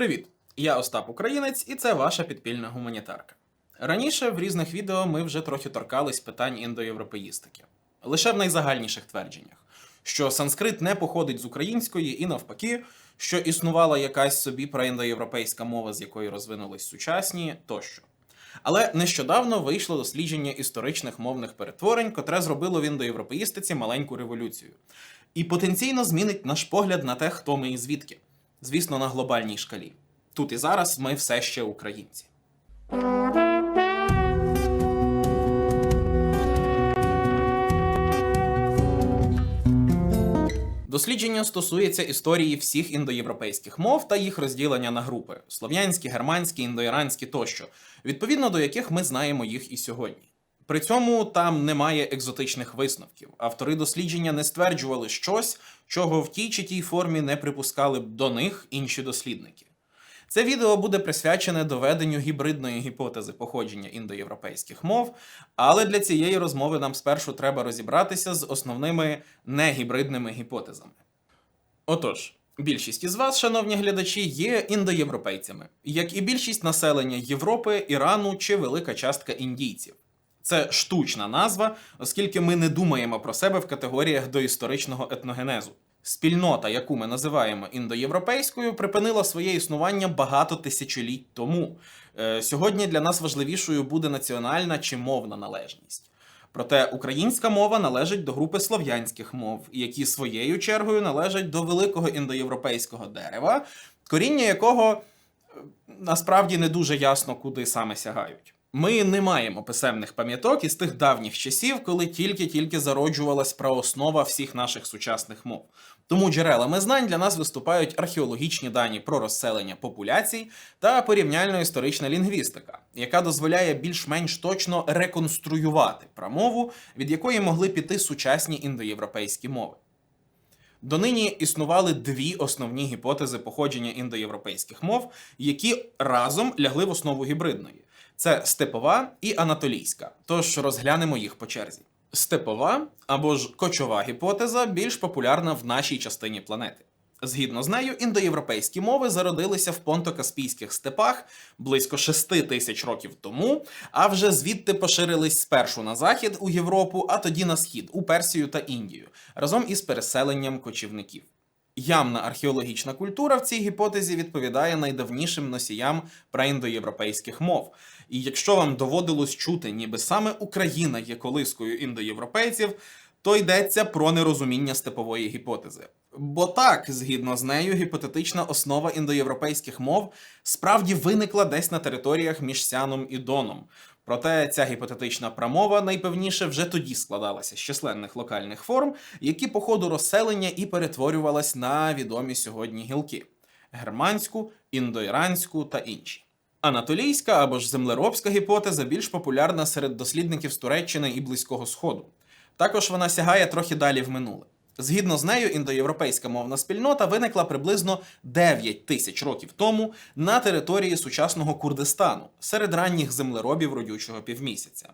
Привіт! Я Остап Українець, і це ваша підпільна гуманітарка. Раніше в різних відео ми вже трохи торкались питань індоєвропеїстики. Лише в найзагальніших твердженнях, що санскрит не походить з української, і навпаки, що існувала якась собі проіндоєвропейська мова, з якої розвинулись сучасні тощо. Але нещодавно вийшло дослідження історичних мовних перетворень, котре зробило в індоєвропеїстиці маленьку революцію. І потенційно змінить наш погляд на те, хто ми і звідки. Звісно, на глобальній шкалі. Тут і зараз ми все ще українці. Дослідження стосується історії всіх індоєвропейських мов та їх розділення на групи: слов'янські, германські, індоіранські тощо, відповідно до яких ми знаємо їх і сьогодні. При цьому там немає екзотичних висновків. Автори дослідження не стверджували щось, чого в тій чи тій формі не припускали б до них інші дослідники. Це відео буде присвячене доведенню гібридної гіпотези походження індоєвропейських мов, але для цієї розмови нам спершу треба розібратися з основними негібридними гіпотезами. Отож, більшість із вас, шановні глядачі, є індоєвропейцями, як і більшість населення Європи, Ірану чи велика частка індійців. Це штучна назва, оскільки ми не думаємо про себе в категоріях доісторичного етногенезу. Спільнота, яку ми називаємо індоєвропейською, припинила своє існування багато тисячоліть тому. Е, Сьогодні для нас важливішою буде національна чи мовна належність. Проте українська мова належить до групи слов'янських мов, які своєю чергою належать до великого індоєвропейського дерева, коріння якого е, насправді не дуже ясно, куди саме сягають. Ми не маємо писемних пам'яток із тих давніх часів, коли тільки-тільки зароджувалась праоснова всіх наших сучасних мов. Тому джерелами знань для нас виступають археологічні дані про розселення популяцій та порівняльно-історична лінгвістика, яка дозволяє більш-менш точно реконструювати промову, від якої могли піти сучасні індоєвропейські мови. Донині існували дві основні гіпотези походження індоєвропейських мов, які разом лягли в основу гібридної: це степова і анатолійська. Тож розглянемо їх по черзі. Степова або ж кочова гіпотеза більш популярна в нашій частині планети. Згідно з нею, індоєвропейські мови зародилися в понтокаспійських степах близько 6 тисяч років тому, а вже звідти поширились спершу на захід у Європу, а тоді на схід у Персію та Індію, разом із переселенням кочівників. Ямна археологічна культура в цій гіпотезі відповідає найдавнішим носіям праіндоєвропейських мов. І якщо вам доводилось чути, ніби саме Україна є колискою індоєвропейців, то йдеться про нерозуміння степової гіпотези. Бо так, згідно з нею, гіпотетична основа індоєвропейських мов справді виникла десь на територіях між Сяном і Доном. Проте ця гіпотетична промова найпевніше вже тоді складалася з численних локальних форм, які по ходу розселення і перетворювалась на відомі сьогодні гілки: германську, індоіранську та інші. Анатолійська або ж землеробська гіпотеза більш популярна серед дослідників з Туреччини і Близького Сходу. Також вона сягає трохи далі в минуле. Згідно з нею, індоєвропейська мовна спільнота виникла приблизно 9 тисяч років тому на території сучасного Курдистану серед ранніх землеробів родючого півмісяця.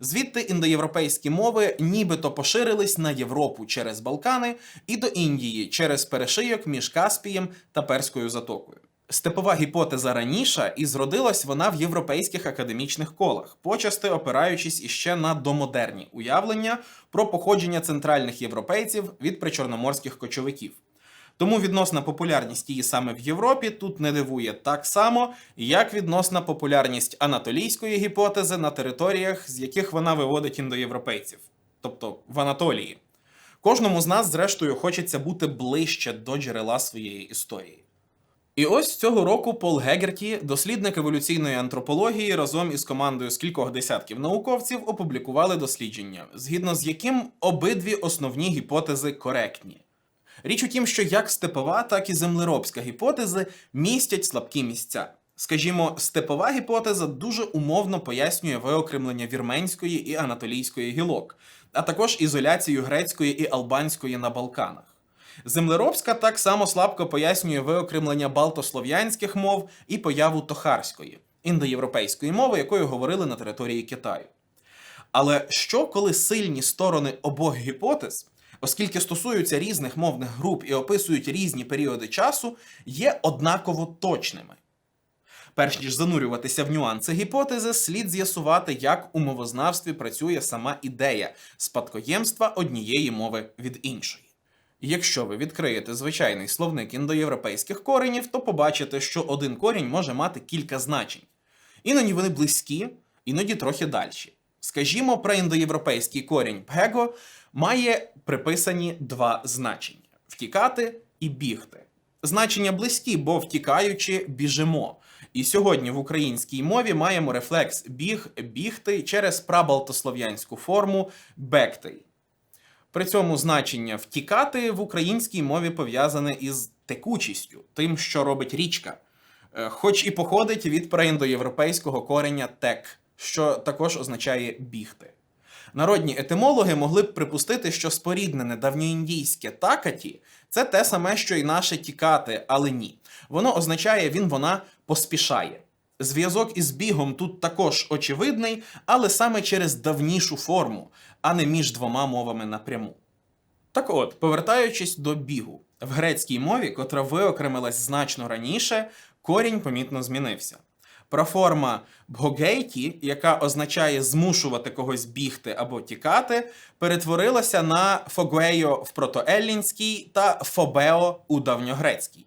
Звідти індоєвропейські мови нібито поширились на Європу через Балкани і до Індії через перешийок між Каспієм та Перською затокою. Степова гіпотеза раніша і зродилась вона в європейських академічних колах, почасти опираючись іще на домодерні уявлення про походження центральних європейців від причорноморських кочовиків. Тому відносна популярність її саме в Європі тут не дивує так само, як відносна популярність анатолійської гіпотези на територіях, з яких вона виводить індоєвропейців, тобто в Анатолії. Кожному з нас, зрештою, хочеться бути ближче до джерела своєї історії. І ось цього року Пол Гегерті, дослідник еволюційної антропології, разом із командою з кількох десятків науковців опублікували дослідження, згідно з яким обидві основні гіпотези коректні. Річ у тім, що як степова, так і землеробська гіпотези містять слабкі місця. Скажімо, степова гіпотеза дуже умовно пояснює виокремлення вірменської і анатолійської гілок, а також ізоляцію грецької і албанської на Балканах. Землеробська так само слабко пояснює виокремлення балтослов'янських мов і появу тохарської, індоєвропейської мови, якою говорили на території Китаю. Але що, коли сильні сторони обох гіпотез оскільки стосуються різних мовних груп і описують різні періоди часу, є однаково точними. Перш ніж занурюватися в нюанси гіпотези, слід з'ясувати, як у мовознавстві працює сама ідея спадкоємства однієї мови від іншої. Якщо ви відкриєте звичайний словник індоєвропейських коренів, то побачите, що один корінь може мати кілька значень. Іноді вони близькі, іноді трохи дальші. Скажімо, проіндоєвропейський корінь пего має приписані два значення: втікати і бігти. Значення близькі, бо втікаючи, біжимо. І сьогодні в українській мові маємо рефлекс біг, бігти через прабалтослов'янську форму бекти. При цьому значення втікати в українській мові пов'язане із текучістю, тим, що робить річка, Е, хоч і походить від проіндоєвропейського кореня тек, що також означає бігти. Народні етимологи могли б припустити, що споріднене давньоіндійське такаті це те саме, що й наше тікати, але ні. Воно означає він вона поспішає. Зв'язок із бігом тут також очевидний, але саме через давнішу форму, а не між двома мовами напряму. Так от, повертаючись до бігу, в грецькій мові, котра виокремилась значно раніше, корінь помітно змінився. Проформа бгогейті, яка означає змушувати когось бігти або тікати, перетворилася на фогуейо в протоеллінській та фобео у давньогрецькій.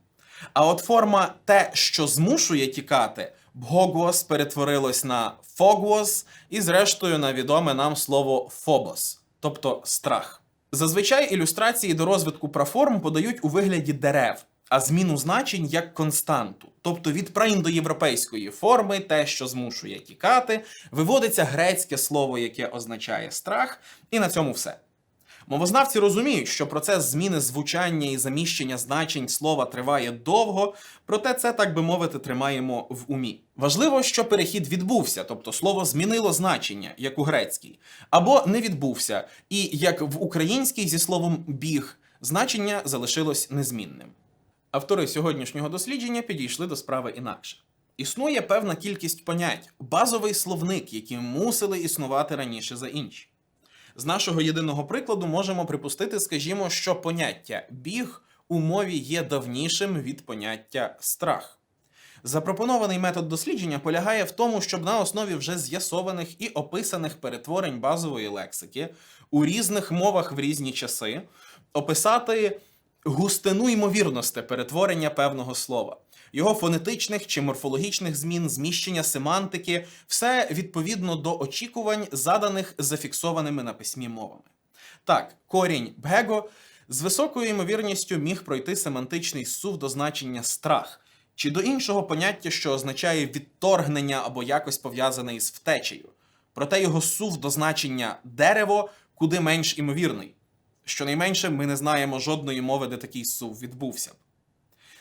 А от форма те, що змушує тікати, бгогос перетворилось на фогвос і, зрештою, на відоме нам слово фобос, тобто страх. Зазвичай ілюстрації до розвитку праформ подають у вигляді дерев, а зміну значень як константу. Тобто від праіндоєвропейської форми, те, що змушує тікати, виводиться грецьке слово, яке означає страх, і на цьому все. Мовознавці розуміють, що процес зміни звучання і заміщення значень слова триває довго, проте це, так би мовити, тримаємо в умі. Важливо, що перехід відбувся, тобто слово змінило значення, як у грецькій, або не відбувся, і як в українській зі словом біг значення залишилось незмінним. Автори сьогоднішнього дослідження підійшли до справи інакше. Існує певна кількість понять, базовий словник, які мусили існувати раніше за інші. З нашого єдиного прикладу можемо припустити, скажімо, що поняття біг у мові є давнішим від поняття страх. Запропонований метод дослідження полягає в тому, щоб на основі вже з'ясованих і описаних перетворень базової лексики у різних мовах в різні часи описати густину ймовірності перетворення певного слова, його фонетичних чи морфологічних змін, зміщення семантики, все відповідно до очікувань, заданих зафіксованими на письмі мовами. Так, корінь бего з високою ймовірністю міг пройти семантичний сув до значення страх. Чи до іншого поняття, що означає відторгнення або якось пов'язане із втечею. Проте його сув до значення дерево куди менш імовірний. Щонайменше ми не знаємо жодної мови, де такий сув відбувся.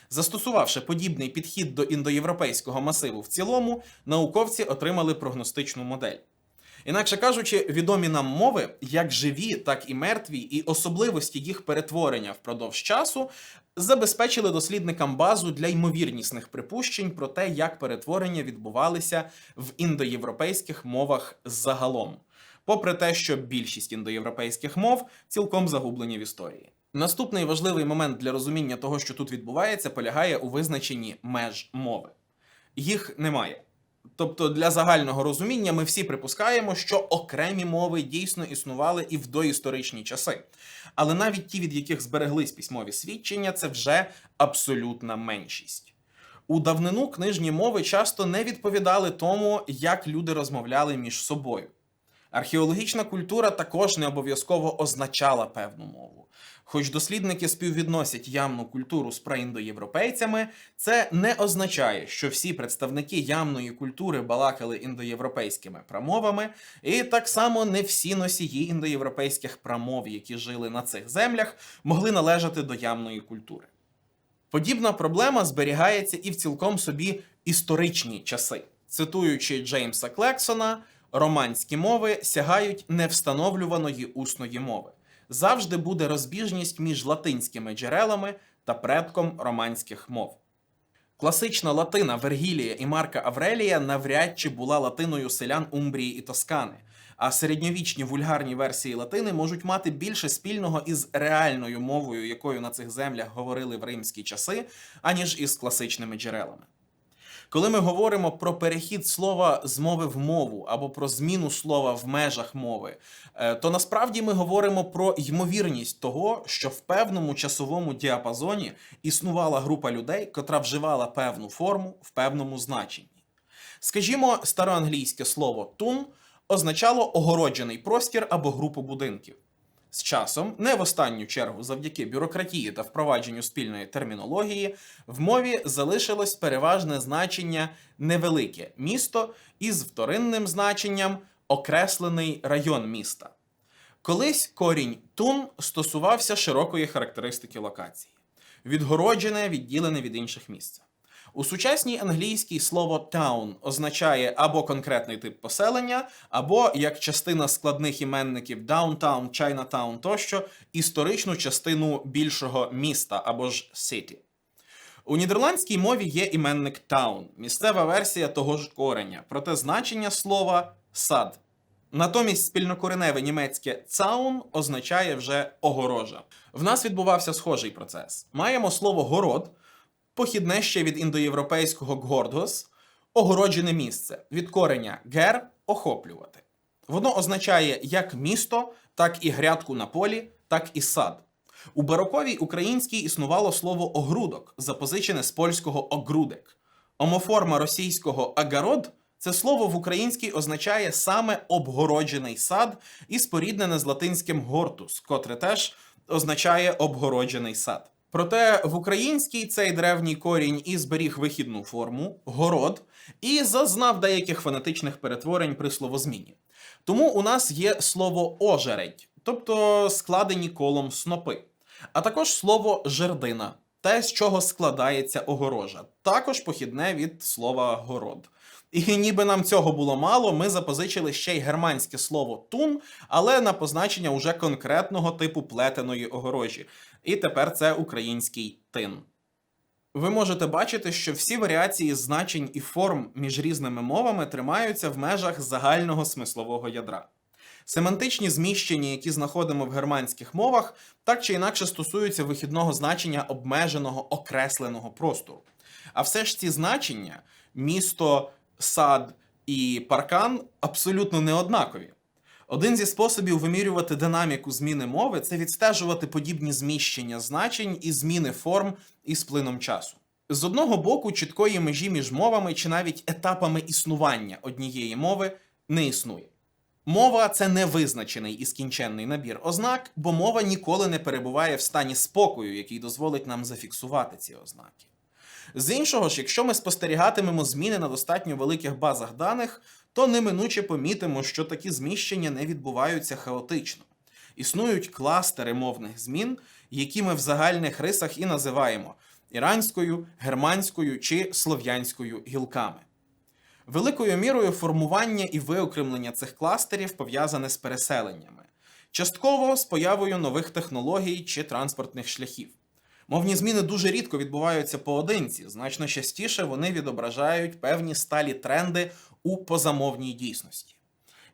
Застосувавши подібний підхід до індоєвропейського масиву в цілому, науковці отримали прогностичну модель. Інакше кажучи, відомі нам мови, як живі, так і мертві, і особливості їх перетворення впродовж часу забезпечили дослідникам базу для ймовірнісних припущень про те, як перетворення відбувалися в індоєвропейських мовах загалом попри те, що більшість індоєвропейських мов цілком загублені в історії. Наступний важливий момент для розуміння того, що тут відбувається, полягає у визначенні меж мови. Їх немає. Тобто для загального розуміння ми всі припускаємо, що окремі мови дійсно існували і в доісторичні часи. Але навіть ті, від яких збереглись письмові свідчення, це вже абсолютна меншість. У давнину книжні мови часто не відповідали тому, як люди розмовляли між собою. Археологічна культура також не обов'язково означала певну мову. Хоч дослідники співвідносять ямну культуру з праіндоєвропейцями, це не означає, що всі представники ямної культури балакали індоєвропейськими промовами, і так само не всі носії індоєвропейських промов, які жили на цих землях, могли належати до ямної культури. Подібна проблема зберігається і в цілком собі історичні часи, цитуючи Джеймса Клексона. Романські мови сягають невстановлюваної усної мови. Завжди буде розбіжність між латинськими джерелами та предком романських мов. Класична латина Вергілія і Марка Аврелія навряд чи була латиною селян Умбрії і Тоскани. А середньовічні вульгарні версії латини можуть мати більше спільного із реальною мовою, якою на цих землях говорили в римські часи, аніж із класичними джерелами. Коли ми говоримо про перехід слова з мови в мову або про зміну слова в межах мови, е, то насправді ми говоримо про ймовірність того, що в певному часовому діапазоні існувала група людей, котра вживала певну форму в певному значенні. Скажімо, староанглійське слово тун означало огороджений простір або групу будинків. З часом, не в останню чергу, завдяки бюрократії та впровадженню спільної термінології, в мові залишилось переважне значення невелике місто із вторинним значенням окреслений район міста. Колись корінь тун стосувався широкої характеристики локації, відгороджене, відділене від інших місць. У сучасній англійській слово town означає або конкретний тип поселення, або як частина складних іменників downtown, Chinatown тощо історичну частину більшого міста або ж city. У нідерландській мові є іменник town, місцева версія того ж кореня, проте значення слова сад. Натомість спільнокореневе німецьке «zaun» означає вже огорожа. В нас відбувався схожий процес. Маємо слово город, похідне ще від індоєвропейського «гордгос», огороджене місце від кореня гер охоплювати. Воно означає як місто, так і грядку на полі, так і сад. У бароковій українській існувало слово огрудок, запозичене з польського огрудек. Омоформа російського агарод це слово в українській означає саме обгороджений сад і споріднене з латинським гортус, котре теж означає обгороджений сад. Проте в українській цей древній корінь і зберіг вихідну форму город і зазнав деяких фонетичних перетворень при словозміні. Тому у нас є слово ожередь, тобто складені колом снопи, а також слово жердина, те, з чого складається огорожа, також похідне від слова город. І ніби нам цього було мало, ми запозичили ще й германське слово тун, але на позначення уже конкретного типу плетеної огорожі. І тепер це український тин. Ви можете бачити, що всі варіації значень і форм між різними мовами тримаються в межах загального смислового ядра. Семантичні зміщення, які знаходимо в германських мовах, так чи інакше стосуються вихідного значення обмеженого окресленого простору. А все ж ці значення місто, сад і паркан абсолютно не однакові. Один зі способів вимірювати динаміку зміни мови це відстежувати подібні зміщення значень і зміни форм із плином часу. З одного боку, чіткої межі між мовами чи навіть етапами існування однієї мови не існує. Мова це невизначений і скінченний набір ознак, бо мова ніколи не перебуває в стані спокою, який дозволить нам зафіксувати ці ознаки. З іншого ж, якщо ми спостерігатимемо зміни на достатньо великих базах даних, то неминуче помітимо, що такі зміщення не відбуваються хаотично. Існують кластери мовних змін, які ми в загальних рисах і називаємо іранською, германською чи слов'янською гілками. Великою мірою формування і виокремлення цих кластерів пов'язане з переселеннями, частково з появою нових технологій чи транспортних шляхів. Мовні зміни дуже рідко відбуваються поодинці, значно частіше вони відображають певні сталі тренди у позамовній дійсності.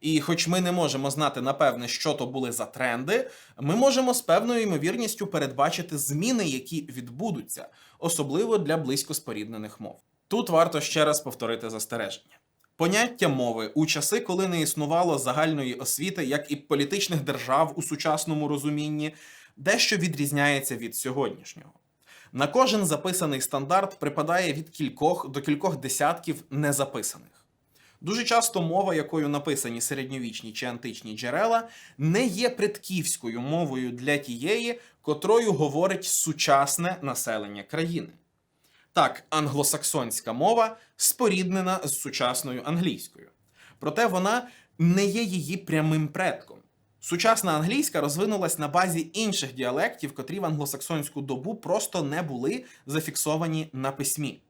І хоч ми не можемо знати напевне, що то були за тренди, ми можемо з певною ймовірністю передбачити зміни, які відбудуться, особливо для близько споріднених мов. Тут варто ще раз повторити застереження. Поняття мови у часи, коли не існувало загальної освіти, як і політичних держав у сучасному розумінні, дещо відрізняється від сьогоднішнього. На кожен записаний стандарт припадає від кількох до кількох десятків незаписаних. Дуже часто мова, якою написані середньовічні чи античні джерела, не є предківською мовою для тієї, котрою говорить сучасне населення країни. Так, англосаксонська мова споріднена з сучасною англійською. Проте вона не є її прямим предком. Сучасна англійська розвинулась на базі інших діалектів, котрі в англосаксонську добу просто не були зафіксовані на письмі.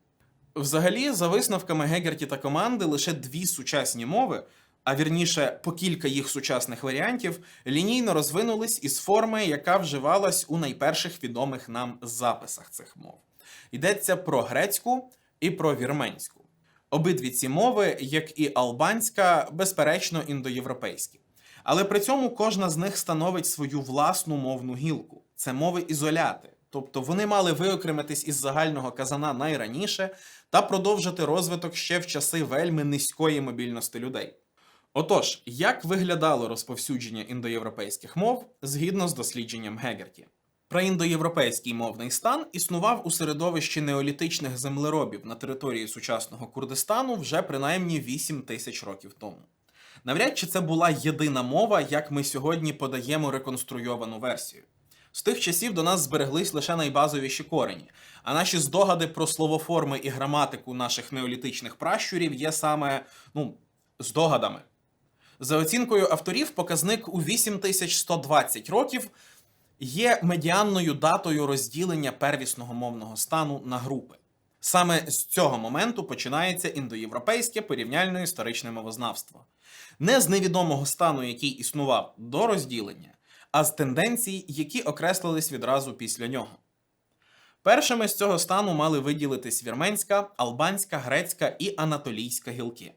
Взагалі, за висновками Гегерті та команди, лише дві сучасні мови, а вірніше по кілька їх сучасних варіантів, лінійно розвинулись із форми, яка вживалась у найперших відомих нам записах цих мов. Йдеться про грецьку, і про вірменську. Обидві ці мови, як і албанська, безперечно індоєвропейські. Але при цьому кожна з них становить свою власну мовну гілку. Це мови ізоляти, тобто вони мали виокремитись із загального казана найраніше та продовжити розвиток ще в часи вельми низької мобільності людей. Отож, як виглядало розповсюдження індоєвропейських мов згідно з дослідженням Гегерті? Проіндоєвропейський мовний стан існував у середовищі неолітичних землеробів на території сучасного Курдистану вже принаймні 8 тисяч років тому. Навряд чи це була єдина мова, як ми сьогодні подаємо реконструйовану версію. З тих часів до нас збереглись лише найбазовіші корені, а наші здогади про словоформи і граматику наших неолітичних пращурів є саме ну, здогадами. За оцінкою авторів, показник у 8120 років є медіанною датою розділення первісного мовного стану на групи. Саме з цього моменту починається індоєвропейське порівняльно історичне мовознавство. Не з невідомого стану, який існував до розділення, а з тенденцій, які окреслились відразу після нього. Першими з цього стану мали виділитись вірменська, албанська, грецька і анатолійська гілки.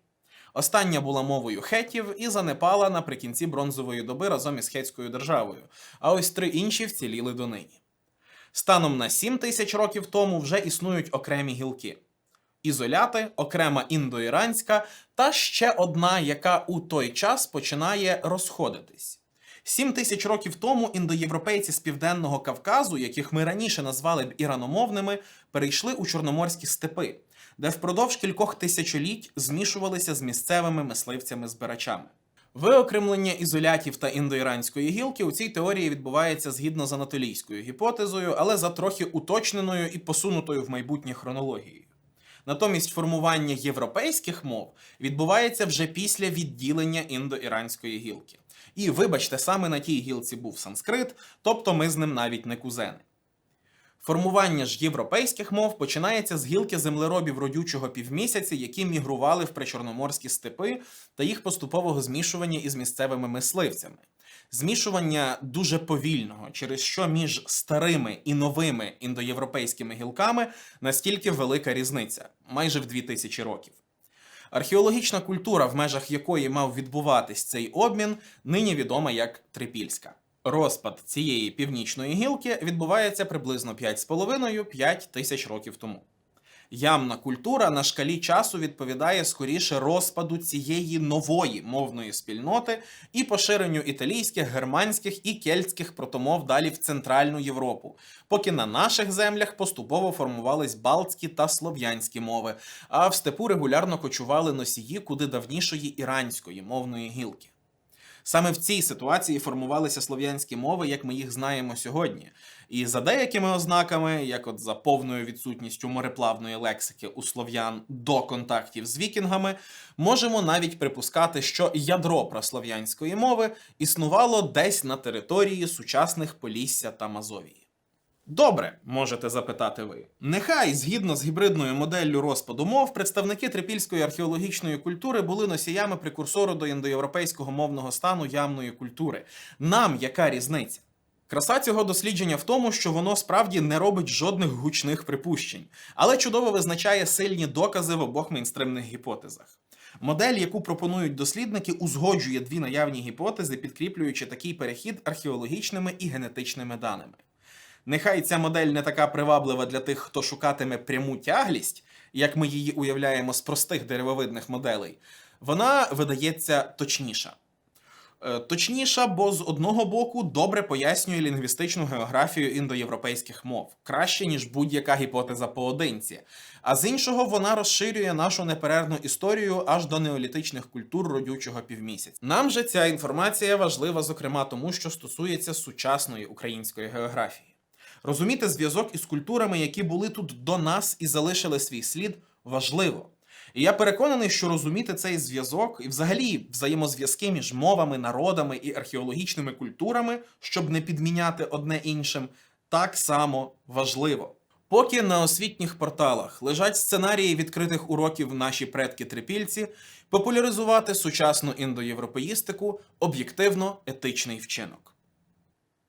Остання була мовою хетів і занепала наприкінці бронзової доби разом із хетською державою, а ось три інші вціліли донині. Станом на 7 тисяч років тому вже існують окремі гілки: ізоляти, окрема індоіранська та ще одна, яка у той час починає розходитись. Сім тисяч років тому індоєвропейці з південного Кавказу, яких ми раніше назвали б іраномовними, перейшли у чорноморські степи, де впродовж кількох тисячоліть змішувалися з місцевими мисливцями-збирачами. Виокремлення ізолятів та індоіранської гілки у цій теорії відбувається згідно з анатолійською гіпотезою, але за трохи уточненою і посунутою в майбутнє хронологією. Натомість формування європейських мов відбувається вже після відділення індоіранської гілки. І вибачте, саме на тій гілці був санскрит, тобто ми з ним навіть не кузени. Формування ж європейських мов починається з гілки землеробів родючого півмісяця, які мігрували в причорноморські степи та їх поступового змішування із місцевими мисливцями. Змішування дуже повільного, через що між старими і новими індоєвропейськими гілками настільки велика різниця майже в 2000 років. Археологічна культура, в межах якої мав відбуватись цей обмін, нині відома як Трипільська. Розпад цієї північної гілки відбувається приблизно 5,5-5 тисяч років тому. Ямна культура на шкалі часу відповідає скоріше розпаду цієї нової мовної спільноти і поширенню італійських, германських і кельтських протомов далі в Центральну Європу, поки на наших землях поступово формувались балтські та слов'янські мови, а в степу регулярно кочували носії куди давнішої іранської мовної гілки. Саме в цій ситуації формувалися слов'янські мови, як ми їх знаємо сьогодні. І за деякими ознаками, як от за повною відсутністю мореплавної лексики у слов'ян до контактів з вікінгами, можемо навіть припускати, що ядро прослов'янської мови існувало десь на території сучасних Полісся та Мазовії. Добре, можете запитати ви. Нехай, згідно з гібридною моделлю розпаду мов, представники трипільської археологічної культури були носіями прекурсору до індоєвропейського мовного стану ямної культури. Нам яка різниця? Краса цього дослідження в тому, що воно справді не робить жодних гучних припущень, але чудово визначає сильні докази в обох мейнстримних гіпотезах. Модель, яку пропонують дослідники, узгоджує дві наявні гіпотези, підкріплюючи такий перехід археологічними і генетичними даними. Нехай ця модель не така приваблива для тих, хто шукатиме пряму тяглість, як ми її уявляємо з простих деревовидних моделей, вона видається точніша. Е, Точніша, бо з одного боку добре пояснює лінгвістичну географію індоєвропейських мов, краще, ніж будь-яка гіпотеза поодинці. А з іншого, вона розширює нашу неперервну історію аж до неолітичних культур родючого півмісяця. Нам же ця інформація важлива, зокрема, тому що стосується сучасної української географії. Розуміти зв'язок із культурами, які були тут до нас і залишили свій слід, важливо. І я переконаний, що розуміти цей зв'язок і взагалі взаємозв'язки між мовами, народами і археологічними культурами, щоб не підміняти одне іншим, так само важливо. Поки на освітніх порталах лежать сценарії відкритих уроків наші предки трипільці, популяризувати сучасну індоєвропеїстику об'єктивно етичний вчинок.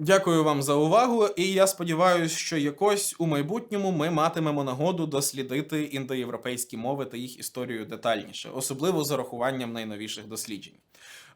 Дякую вам за увагу, і я сподіваюся, що якось у майбутньому ми матимемо нагоду дослідити індоєвропейські мови та їх історію детальніше, особливо з урахуванням найновіших досліджень.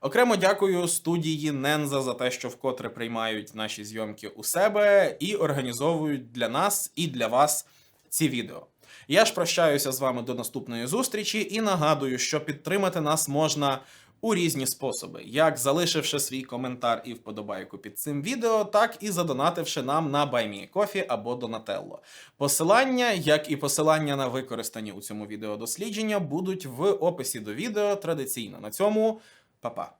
Окремо дякую студії Ненза за те, що вкотре приймають наші зйомки у себе і організовують для нас і для вас ці відео. Я ж прощаюся з вами до наступної зустрічі і нагадую, що підтримати нас можна у різні способи, як залишивши свій коментар і вподобайку під цим відео, так і задонативши нам на BuyMeCoffee або Donatello. Посилання, як і посилання на використані у цьому відео дослідження, будуть в описі до відео традиційно. На цьому па-па.